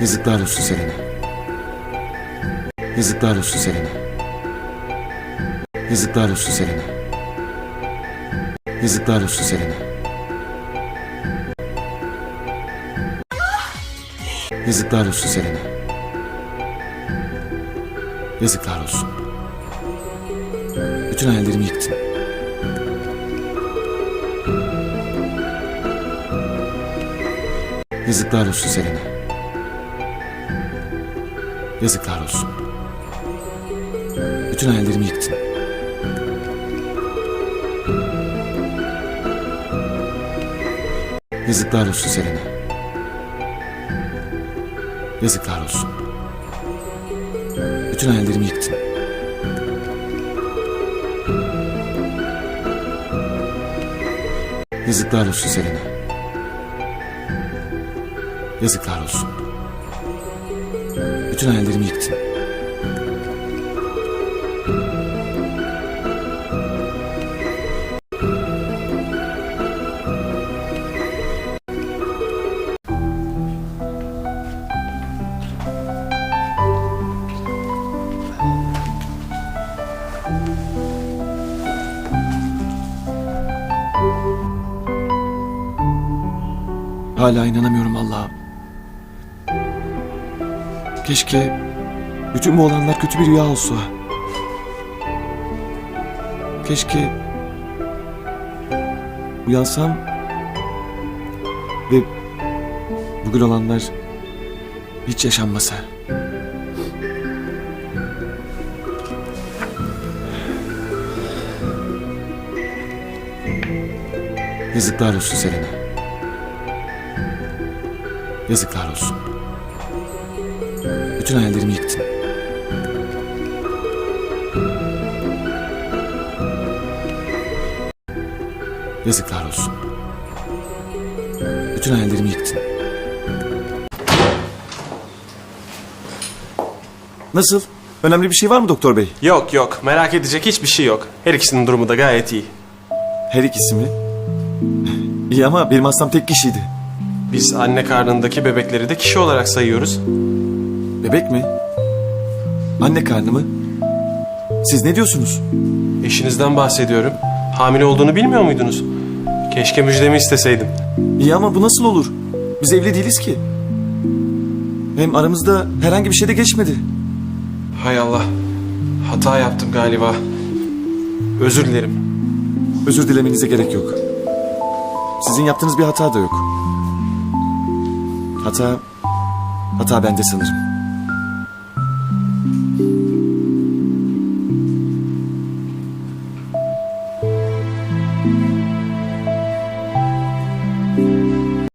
Yazıklar olsun Selena. Yazıklar olsun Selena. Yazıklar olsun Selena. Yazıklar olsun Selena. Yazıklar olsun Selena. Yazıklar olsun. Bütün hayallerimi yıktın. Yazıklar olsun Selena. Yazıklar olsun. Bütün hayallerimi yıktın. Yazıklar olsun Selena. Yazıklar olsun. Bütün hayallerimi yıktın. Yazıklar olsun Selena. Yazıklar olsun. Bütün hayallerimi yıktın. Hala inanamıyorum Allah'ım. Keşke bütün bu olanlar kötü bir rüya olsa. Keşke uyansam ve bugün olanlar hiç yaşanmasa. Yazıklar olsun Selena. Yazıklar olsun. Bütün hayallerimi yıktın. Yazıklar olsun. Bütün hayallerimi yıktın. Nasıl? Önemli bir şey var mı doktor bey? Yok yok merak edecek hiçbir şey yok. Her ikisinin durumu da gayet iyi. Her ikisi mi? İyi ama benim hastam tek kişiydi. Biz anne karnındaki bebekleri de kişi olarak sayıyoruz. Bebek mi? Anne karnı mı? Siz ne diyorsunuz? Eşinizden bahsediyorum. Hamile olduğunu bilmiyor muydunuz? Keşke müjdemi isteseydim. İyi ama bu nasıl olur? Biz evli değiliz ki. Hem aramızda herhangi bir şey de geçmedi. Hay Allah. Hata yaptım galiba. Özür dilerim. Özür dilemenize gerek yok. Sizin yaptığınız bir hata da yok. Hata, hata bende sanırım.